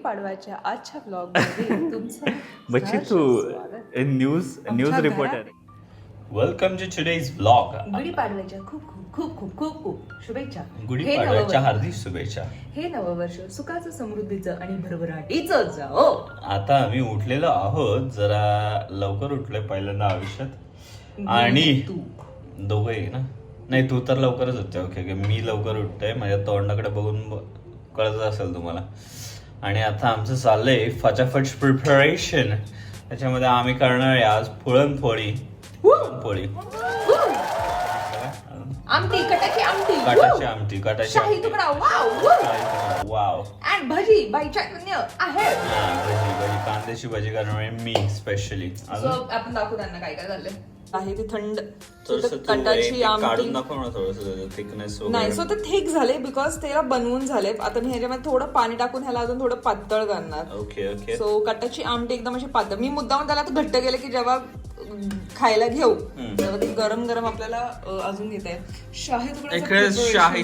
गुढीपाडव्याच्या आजच्या ब्लॉगमध्ये तुमचं बच्ची सहर्ष तू स्वागत. न्यूज न्यूज आमच्या reporter welcome to today's blog गुढीपाडव्याच्या खूप खूप खूप खूप खूप खूप शुभेच्छा. हे गुढीपाडव्याच्या नववर्ष- हार्दिक शुभेच्छा. हे नववर्ष सुखाचं समृद्धीचं आणि भरभराटीचं जाओ आता आम्ही उठलेलो आहोत जरा लवकर उठलोय पहिल्यांदा आयुष्यात. आणि तू. दोघंही ना? नाही तू तर लवकरच होते ओके ओके मी लवकर उठतोय. माझ्या तोंडाकडे बघून ब- कळत असेल तुम्हाला. आणि आता आमचं चाललंय फटाफट प्रिपरेशन त्याच्यामध्ये आम्ही करणार आहे आज पुरणपोळी. पुरणपोळी. आमटी कटाची आमटी. काटाची आमटी काटाची शाही तुकडा. वाव वाव आणि भजी बाई चटणी आहे. भजी भजी. कांद्याची भजी करणार आहे मी स्पेशली आपण दाखवू त्यांना काय काय झालं आहे ती थंड. कंटाची आमटी नाही सो ते थिक झाले बिकॉज त्याला बनवून झाले आता मी ह्याच्यामध्ये थोडं पाणी टाकून ह्याला अजून थोडं पातळ करणार. ओके ओके सो कटाची आमटी एकदम अशी पातळ. मी मुद्दाम त्याला घट्ट केलं की जेव्हा खायला घेऊ तेव्हा ते गरम गरम आपल्याला अजून घेता येईल शाही तुकड्याचं आहे.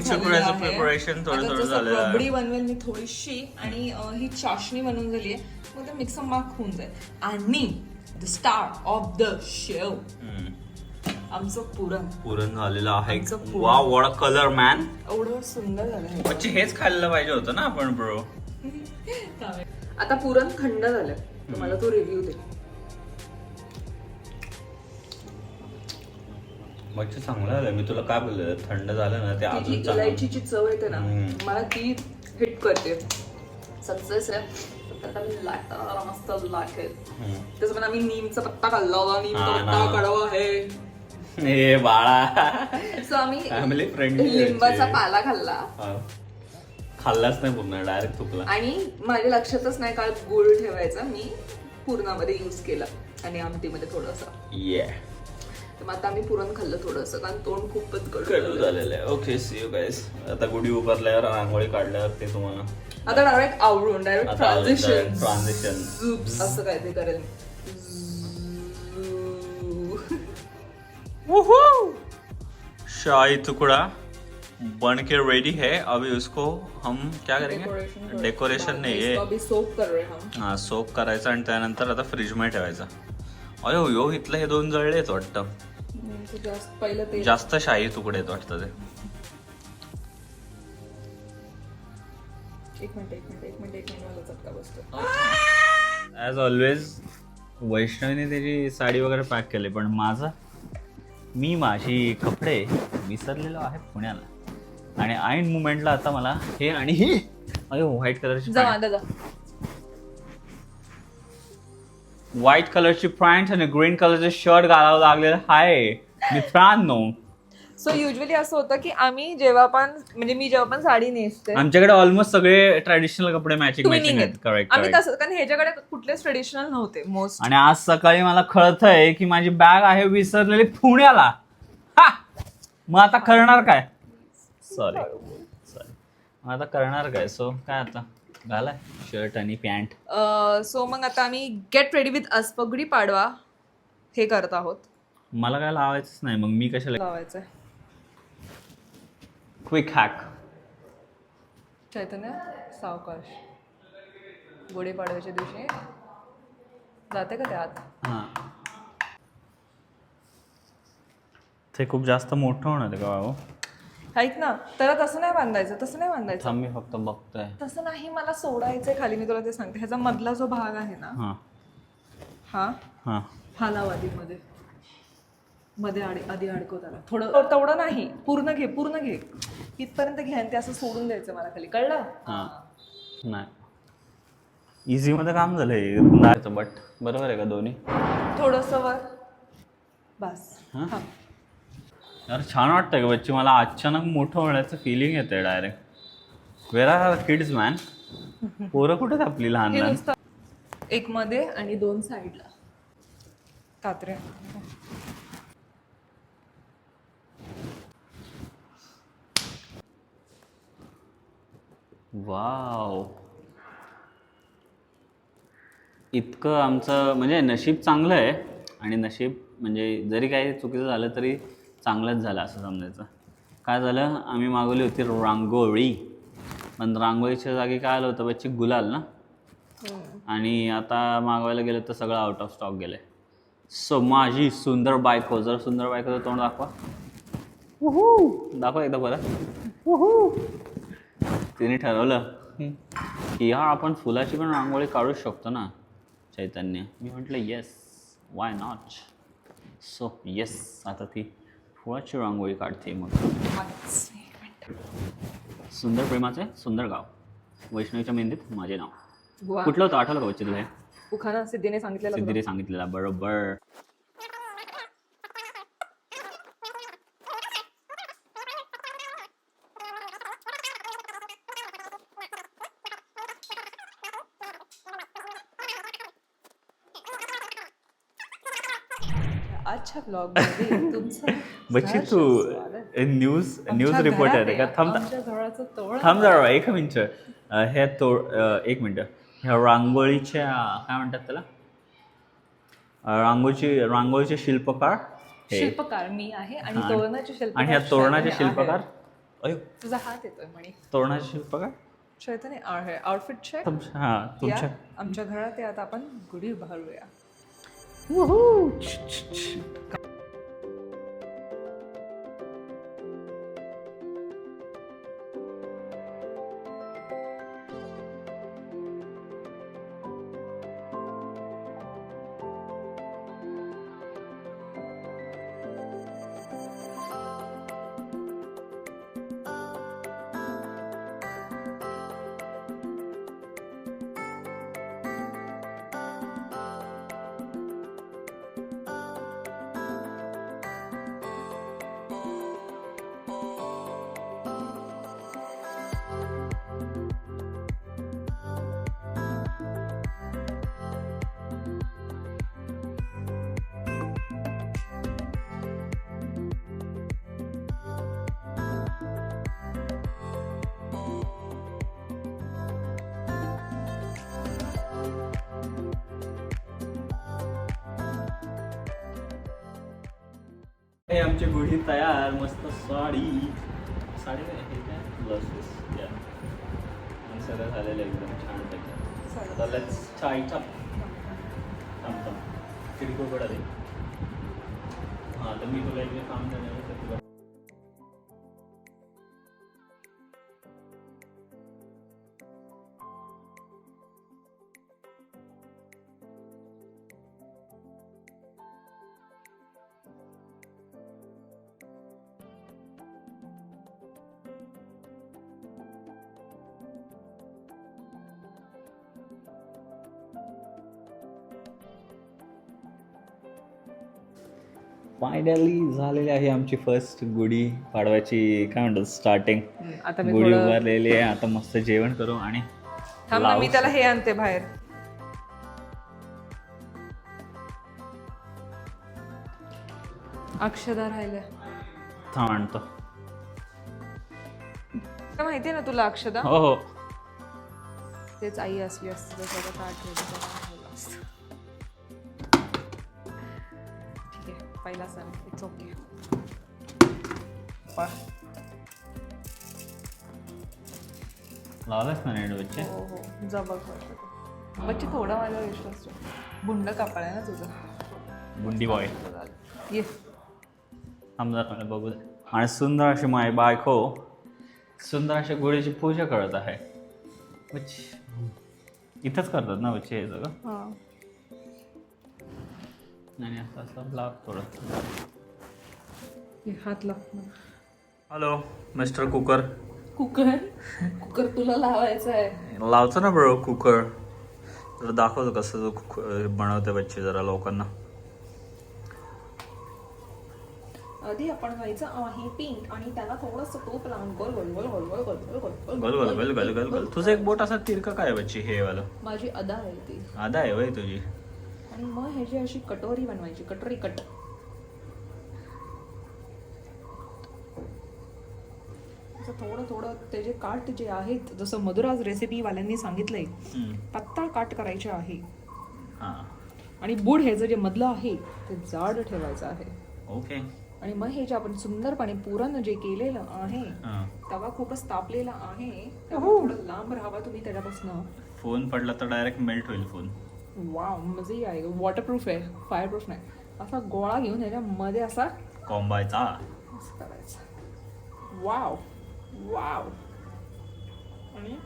थोडं थोडं आहे. रबडी बनवेल मी थोडीशी आणि ही चाशणी बनवून झाली आहे मग ते मिक्स मार्क होऊन जाईल. आणि द स्टार ऑफ द शेव आमचं पुरण. पुरण झालेलं आहे. आमचं पुरण. वा वॉट कलर मॅन एवढं सुंदर झालं म्हणजे हेच खायला पाहिजे होतं ना आपण ब्रो आता पुरण थंड झालं. तुम्हाला तो रिव्ह्यू दे. म्हणजे चांगलं झालं. मी तुला काय बोललेलं थंड झालं ना ते ती अजून जी चांगलं. इलायचीची चव येते ना हम्म. मला ती हिट करते. सक्सेस आहे लाटा मस्त हम्म. त्याचं पण आम्ही नीमचा पत्ता खाल्ला होता नीमचा हा पत्ता. कडवा आहे ए बाळा. सो आम्ही फॅमिली फ्रेंडली लिंबाचा पाला खाल्ला. खाल्लाच नाही पूर्ण डायरेक्ट तुकला आणि माझ्या लक्षातच नाही काल गुळ ठेवायचा मी पूर्णामध्ये यूज केला. आणि आमटीमध्ये थोडंसं. ये तर मग आता आम्ही पुरण खाल्लं थोडंसं कारण तोंड खूपच कडू कडू झालेलं आहे. ओके सी यू गाईस आता गुढी उभारल्यावर रांगोळी काढल्यावर ते तुम्हाला आता डायरेक्ट आवरून डायरेक्ट आता ट्रान्झिशन असं काय ते करेल शाही टुकड़ा बन के रेडी है. अभी उसको हम क्या करेंगे? डेकोरेशन नाही आहे अभी सोप कर रहे हम. हा सोप करायचा आणि त्यानंतर आता फ्रीजमध्ये ठेवायचा. अयो यो इथलं हे दोन जळलेत वाटतं तो जास्त पहिलं ते जास्त शाही तुकडे आहेत वाटतं ते एक मिनिट एक मिनिट एक मिनिट एक मिनिट मला चटका बसतो ॲज ऑलवेज वैष्णवीने त्याची साडी वगैरे पॅक केली पण माझा मी माझी कपडे विसरलेलो आहे पुण्याला आणि ऐन मुमेंटला आता मला हे आणि ही अयो व्हाईट कलरची जा व्हाईट कलरची पॅन्ट आणि ग्रीन कलरचे शर्ट घालावं लागलेलं आहे मित्रांनो. सो युजली असं होतं की आम्ही जेव्हा पण म्हणजे मी जेव्हा पण साडी नेसते आमच्याकडे ऑलमोस्ट सगळे ट्रॅडिशनल कपडे मॅचिंग मॅचिंग आहेत. करेक्ट आम्ही तसं कारण ह्याच्याकडे कुठलेच ट्रेडिशनल नव्हते मोस्ट आणि आज सकाळी मला कळतंय की माझी बॅग आहे विसरलेली पुण्याला. हा! मग आता करणार काय? सॉरी सॉरी मग आता करणार काय? सो काय आता? शर्ट आणि पॅन्ट. सो मग आता आम्ही गेट रेडी विथ अस पगडी पाडवा हे करत आहोत. मला काय लावायचंच नाही मग मी कशाला लावायचंय. क्विक हॅक चैतन्य सावकाश. गुढीपाडव्याच्या दिवशी. जाते का त्यात? हां. ते खूप जास्त मोठं होणार आहे का बाबू ऐक ना त्याला तसं नाही बांधायचं तसं नाही बांधायचं. थांब मी फक्त बघतोय. तसं नाही मला सोडायचंय खाली मी तुला ते सांगते. ह्याचा मधला जो भाग आहे ना हां. हा? हां. हा लाव आधी मध्ये. मध्ये आडी आधी अडकव त्याला. थोडं तेवढं नाही. पूर्ण घे पूर्ण घे. इथपर्यंत घे आणि ते असं सोडून द्यायचं मला खाली. कळलं? हां. नाही. इझीमध्ये काम झालंय. नाही बट बरोबर आहे का दोन्ही? थोडस वर. बस. हा? हा. यार छान वाटतं का बच्ची. मला अचानक मोठं होण्याचं फिलिंग येते direct where are kids man पोरं कुठे आपली लहान हे लहान नुसतं एक मध्ये आणि दोन साईडला. कात्र्या वाव इतकं आमचं म्हणजे नशीब चांगलं आहे. आणि नशीब म्हणजे जरी काही चुकीचं झालं तरी चांगलंच झालं असं समजायचं. काय झालं? आम्ही मागवली होती रांगोळी. पण रांगोळीच्या जागी काय आलं होतं बच्ची? गुलाल ना? आणि आता मागवायला गेलं तर सगळं आउट ऑफ स्टॉक गेलंय. सो माझी सुंदर बायको जर सुंदर बायकोचं तोंड दाखवा. दाखवा एकदा बरं तिने ठरवलं की हा आपण फुलाची पण रांगोळी काढू शकतो ना चैतन्य. मी म्हटलं yes why not so yes आता ती फुलाची रांगोळी काढते मग. सुंदर प्रेमाचे सुंदर गाव वैष्णवीच्या मेहंदीत माझे नाव कुठलं होतं आठवलं का तुला हे? उखाणा सिद्धीने सांगितलेलं बघा. सिद्धीने सांगितलेला बरोबर आजच्या ब्लॉग तुमचं बच्ची तू. न्यूज न्यूज रिपोर्टर आहे का थांब थांब जरा एक मिनिट हे अं, एक मिनिट ह्या रांगोळीच्या काय म्हणतात त्याला? रांगोळीची रांगोळीचे शिल्पकार शिल्पकार मी आहे आणि. तोरणाचे शिल्पकार आणि ह्या तोरणाचे शिल्पकार. अयो. तुझा हात येतोय म्हणे तोरणाचे शिल्पकार? चैतन्य आहे आउटफिट चेक हा तुमच्या. आमच्या घरात आता आपण गुढी उभारूया. हे आमची गुढी तयार मस्त साडी. साडी नाही हे काय? ब्लाउज या आणि सगळं झालेलं एकदम छान पैकी. आता लेट्स चाय चप थांब थांब. किरकोळ पडा दे हां तर मी तुला एक काम करणार तर तुला फायनली झालेली आहे आमची फर्स्ट गुढी पाडवायची काय म्हणतात स्टार्टिंग आता मी गुढी थोडं उभारलेली आहे आता मस्त जेवण करू आणि थांब ना मी. त्याला हे आणते बाहेर. अक्षदा राहिल्या. थांब आणतो. काय माहितीये ना तुला अक्षदा? हो हो. तेच आई असली असती सगळं पहिला सण. इट्स ओके लावलास ना नेट बच्चे? हो हो. जा बघ बघ. बच्ची थोडा माझ्यावर विश्वास ठेव. बुंड कापड आहे ना तुझं? बुंडी बॉय ये. आमदार मला बघू दे. आणि सुंदर अशी माय बायको सुंदर अशा गुढीची पूजा करत आहे. इथंच करतात ना बच्चे हे सगळं? हां. आणि असं असं लाव थोडं ये हात लाव hello mister cooker cooker cooker तुला लावायचा आहे लावतो ना बरो कुकर जरा दाखवतो कसं कुकर बनवते बच्चे जरा लोकांना आधी आपण व्हायचं आहे पिंक आणि त्याला थोडंसं तूप लावून गोल गोल गोल गोल गोल गोल गोल गोल गल गल गल गल गल गल तुझं एक बोट असा तिरका काय बच्ची हे वालं माझी अदा आहे ती आधा आहे वय तुझी आणि मग ह्याची अशी कटोरी बनवायची कटोरी कट. असं थोडं थोडं त्याचे काट जे आहेत जसं मधुराज रेसिपी वाल्यांनी सांगितलंय. पातळ काट करायचे आहे. हां. आणि बुड हे जे मधलं आहे ते जाड ठेवायचं आहे. ओके. आणि मग हे जे आपण सुंदरपणे पुरण जे केलेलं आहे हां. तवा खूपच तापलेला आहे थोडं लांब राहावा तुम्ही त्याच्यापासून. फोन पडला तर डायरेक्ट मेल्ट होईल फोन वाव मजे आहे. वॉटरप्रूफ आहे फायरप्रूफ नाही. असा गोळा घेऊन ह्याच्यामध्ये असा कॉम्बायचा असं करायचं. Wow wow. आणि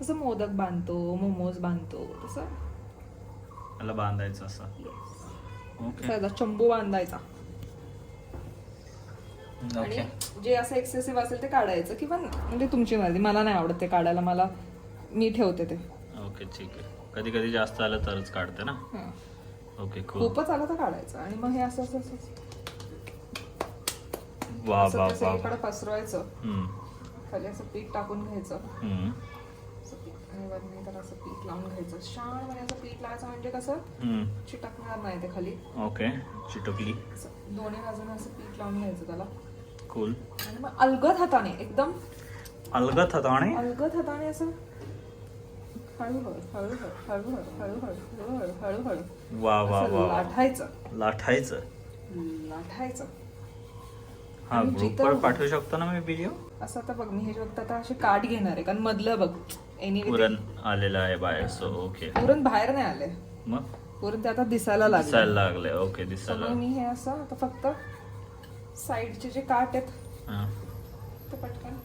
तसं मोदक बांधतो मोमोज बांधतो तसं. त्याला बांधायचं असं. चंबू बांधायचा. आणि जे असं एक्सेसिव्ह असेल ते काढायचं किंवा म्हणजे तुमची मर्जी. मला नाही आवडत ते काढायला. मला मी ठेवते ते. ओके ठीक आहे. कधी कधी जास्त आलं तरच काढते ना? हं. ओके खूप खूपच आलं तर काढायचं. आणि मग हे असं असं असं वा वा वा सगळीकडे पसरवायचं. हम्म, खाली असं पीठ टाकून घ्यायचं. हम्म, असं पीठ. आणि वरती तर असं पीठ लावून घ्यायचं. छान म्हणजे असं पीठ लावायचं म्हणजे कसं? हम्म. चिटकणार नाही ते खाली. ओके चिटकली. असं दोन्ही बाजूने असं पीठ लावून घ्यायचं त्याला. कूल आणि मग अलगद हाताने एकदम अलगत होता आणि अलगद हाताने असं हळूहळू हळूहळू हळूहळू हळूहळू हळूहळू हळूहळू वा वा असं वा वा. लाठायचं. लाठायचं. लाठायचं. हा आणि ग्रुपवर पाठवू शकतो ना मी व्हिडिओ असं आता बघ मी हे फक्त आता असे काठ घेणार आहे कारण मधलं बघ एनी पुरण आलेलं आहे बाहेर सो ओके पुरण बाहेर नाही आले मग? पुरण ते आता दिसायला लागले दिसायला लागले ओके दिसायला मी हे असं आता फक्त साईडचे जे काठ आहेत हा, ते पटकन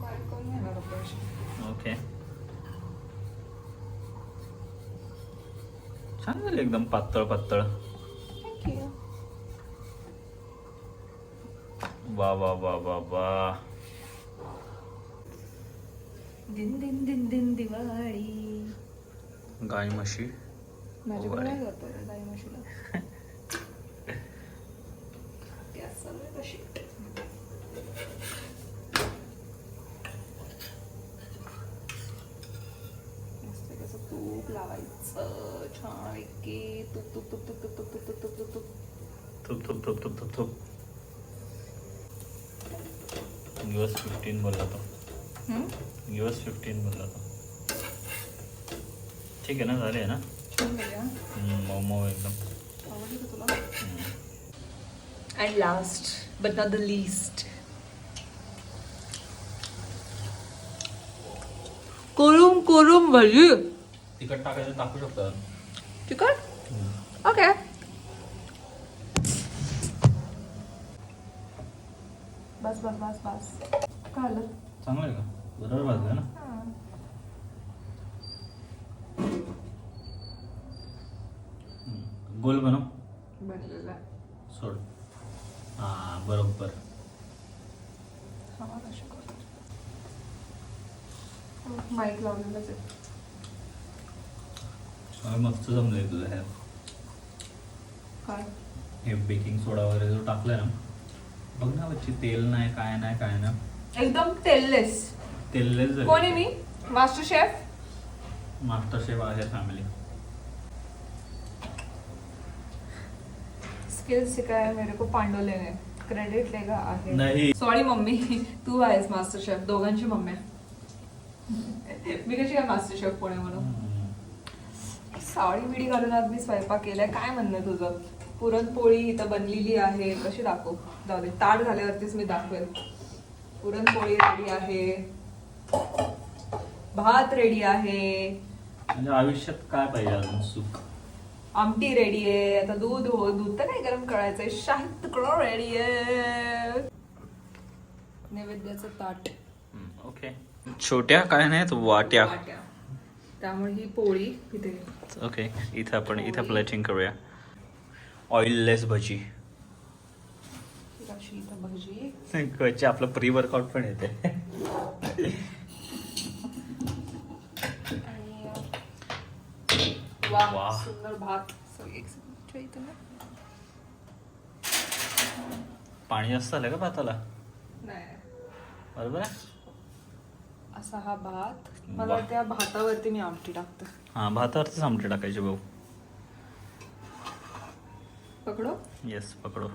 बारीक करून घेणार आपण असे. ओके छान झालं एकदम पातळ पातळ. वा वा वा वा वा. दिन दिन दिन दिन दिवाळी. गाय म्हशी रे गाई म्हशीला गॅस चालू आहे कशी मस्त कसं तूप लावायचं छान पैकी तूप तूप तूप तूप तूप तूप तूप तूप तूप तूप थुप थुप थुप थुप थुप थुप दिवस फिफ्टीन बोलला तो हम्म? दिवस फिफ्टीन बोलला तो ठीक आहे ना झाले ना छान झाली हा? हम्म, मोमो एकदम आवडली का तुला हम्म. And last but not the list कोरुम कोरुम भजी तिखट टाकायचं टाकू शकता चिकन ओके बस बस बस बस. काय आलं चांगलं आहे का? बरोबर भाजलं ना. गोल बनव. बनलेला. सोड. हा बरोबर. माईक लावलेलंच आहे. हा, मस्त जमलंय तुझं. ह्या काय? हे बेकिंग सोडा वगैरे जो टाकलाय ना बघ ना बच्ची तेल नाही काय नाही काय नाही. एकदम तेललेस. तेललेच कोण आहे मी? Master chef? मास्टर शेफ आहे फॅमिली स्किल्स सिखाया मेरे को पांडुले ने. क्रेडिट लेगा आहे. नाही. Sorry mummy. तू आहेस मास्टर शेफ. दोघांची मम्मी मी कशी काय मास्टर शेफ कोणी म्हणून? सावळी बिडी घालून आज मी स्वयंपाक केलाय. काय म्हणणं तुझं? पुरणपोळी इथं बनलेली आहे. कशी दाखवू. जाऊ दे. ताट झाल्यावरतीच मी दाखवेल पुरणपोळी रेडी आहे. भात रेडी आहे. म्हणजे आयुष्यात काय पाहिजे अजून? सुख. आमटी रेडी आहे. आता दूध हो दूध तर नाही गरम करायचंय. शाही तुकडं रेडी आहे. नैवेद्याचं ताट. ओके छोट्या काय नाहीत? वाट्या. वाट्या. त्यामुळे ही पोळी इथे ओके इथं आपण इथं प्लेटिंग करूया. ऑइललेस भजी अशी इथं भजी आपलं प्री वर्कआउट पण येते. आणि अं, वा वा. सुंदर भात. So, एक second, ठेव इथं ना. पाणी जास्त आलं का भाताला? नाही. बरोबर आहे? असा हा भात. मला वा. वाटतं या भातावरती मी आमटी टाकते. हा भातावरतीच आमटे टाकायचे भाऊ. पकडो. येस पकडो.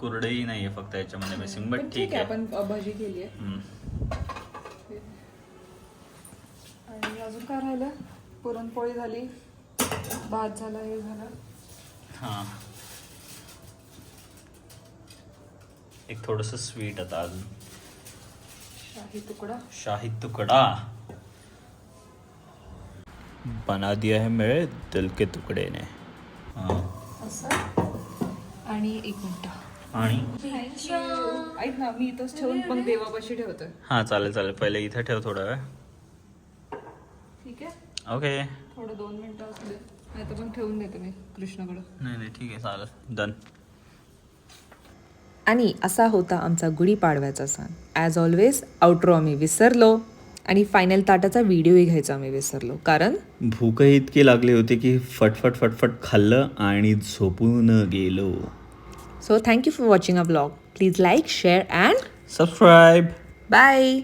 कुरडई नाहीये फक्त याच्यामध्ये मिसिंग बट ठीक आहे आपण भजी केली आहे. आणि अजून काय राहिलं? पुरणपोळी झाली. भात झाला हे झालं. हा. एक थोडस स्वीट आता अजून. शाही तुकडा. शाही तुकडा. बना दिया है मेरे दिल के तुकडे ने. आणि एक मिनिट. आणि? ऐक ना मी इथंच ठेवून मग देवापाशी ठेवतोय हा चालेल चालेल. पहिले इथे ठेव थोडा. वेळ ठीक आहे? ओके थोडं दोन मिनिटं असू दे. नाही तर पण ठेवून देते मी कृष्णाकडं. नाही नाही ठीक आहे चालेल. डन आणि असा होता आमचा गुढीपाडव्याचा सण. ॲज ऑलवेज आउट्रो आम्ही विसरलो आणि फायनल ताटाचा व्हिडिओही घ्यायचा आम्ही विसरलो. कारण? भूकही इतकी लागली होती की फटफट फटफट खाल्लं आणि झोपून गेलो. So thank you for watching a blog please like share and subscribe bye